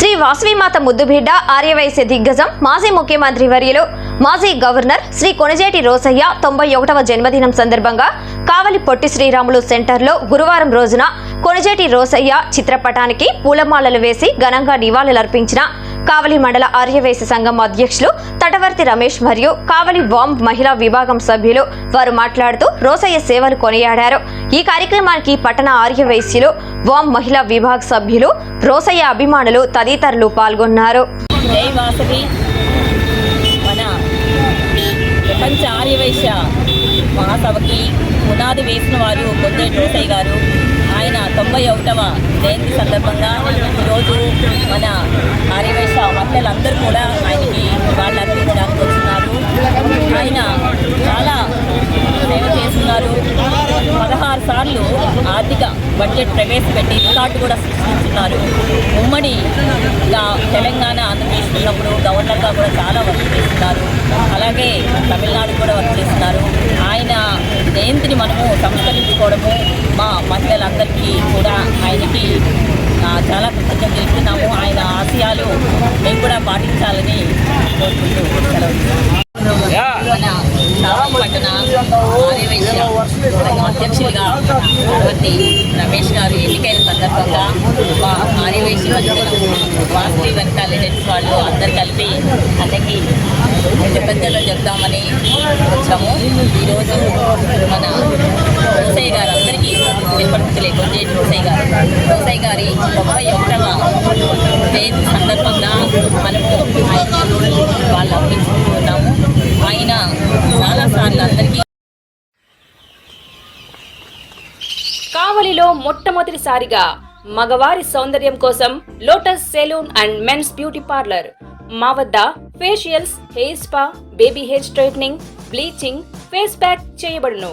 శ్రీ వాసవిమాత ముద్దుబిడ్డ ఆర్యవైశ్య దిగ్గజం మాజీ ముఖ్యమంత్రి వర్యులు మాజీ గవర్నర్ శ్రీ కొణిజేటి రోసయ్య తొంభై ఒకటవ జన్మదినం సందర్భంగా కావలి పొట్టి శ్రీరాములు సెంటర్లో గురువారం రోజున కొణిజేటి రోసయ్య చిత్రపటానికి పూలమాలలు వేసి ఘనంగా నివాళులర్పించిన కావలి మండల ఆర్యవేశ సంఘం అధ్యక్షులు తటవర్తి రమేష్ మరియు కావలి వాంబ్ మహిళా విభాగం సభ్యులు వారు మాట్లాడుతూ రోసయ్య సేవలు కొనియాడారు. ఈ కార్యక్రమానికి పట్టణ ఆర్యవేశ్యులు వాంబ్ మహిళా విభాగ సభ్యులు రోసయ్య అభిమానులు తదితరులు పాల్గొన్నారు. ప్రపంచ ఆర్యవైశ్య మహాసభకి పునాది వేసిన వారు కొద్దే రోసయ్య గారు. తొంభై ఒకటవ జయంతి సందర్భంగా ఈరోజు మన ఆర్యవైశ్య మహిళలందరూ కూడా ఆయనకి వాళ్ళు అర్పించడానికి వస్తున్నారు ఆయన చాలా సేవ చేస్తున్నారు. పదహారు సార్లు ఆర్థిక బడ్జెట్ ప్రవేశపెట్టి రికార్డు కూడా సృష్టిస్తున్నారు. ఉమ్మడి తెలంగాణ ఆంధ్రప్రదేశ్ ఉన్నప్పుడు గవర్నర్గా కూడా చాలా వర్క్ చేస్తున్నారు. అలాగే తమిళనాడు కూడా వర్క్ చేస్తున్నారు. జయంతిని మనము సంస్కరించుకోవడము మా మహిళలందరికీ కూడా ఆయనకి చాలా కృతజ్ఞత తెలుపుతున్నాము. ఆయన ఆశయాలు మేము కూడా పాటించాలని కోరుకుంటూ సెలవు పట్టణ అధ్యక్షులుగా ప్రవర్తి రమేష్ గారు ఎన్నికైన సందర్భంగా మా ఆర్యవైశ్య వాసవి వెనకాల వాళ్ళు అందరు కలిపి అన్నకి కృతజ్ఞతలు చెప్తామని వచ్చాము. ఈరోజు వినపడుతులే కొంచెం రోసయ్య గారు రోసయ్య గారి తొంభై ఒకటవ జయంతి సందర్భంగా మనము ఆయన వాళ్ళు అర్పించుకుంటున్నాము ఆయన చాలాసార్లు అందరికీ కావలిలో మొట్టమొదటిసారిగా మగవారి సౌందర్యం కోసం lotus salon and men's beauty parlour. మా వద్ద facials hair spa baby hair straightening bleaching face pack చేయబడును.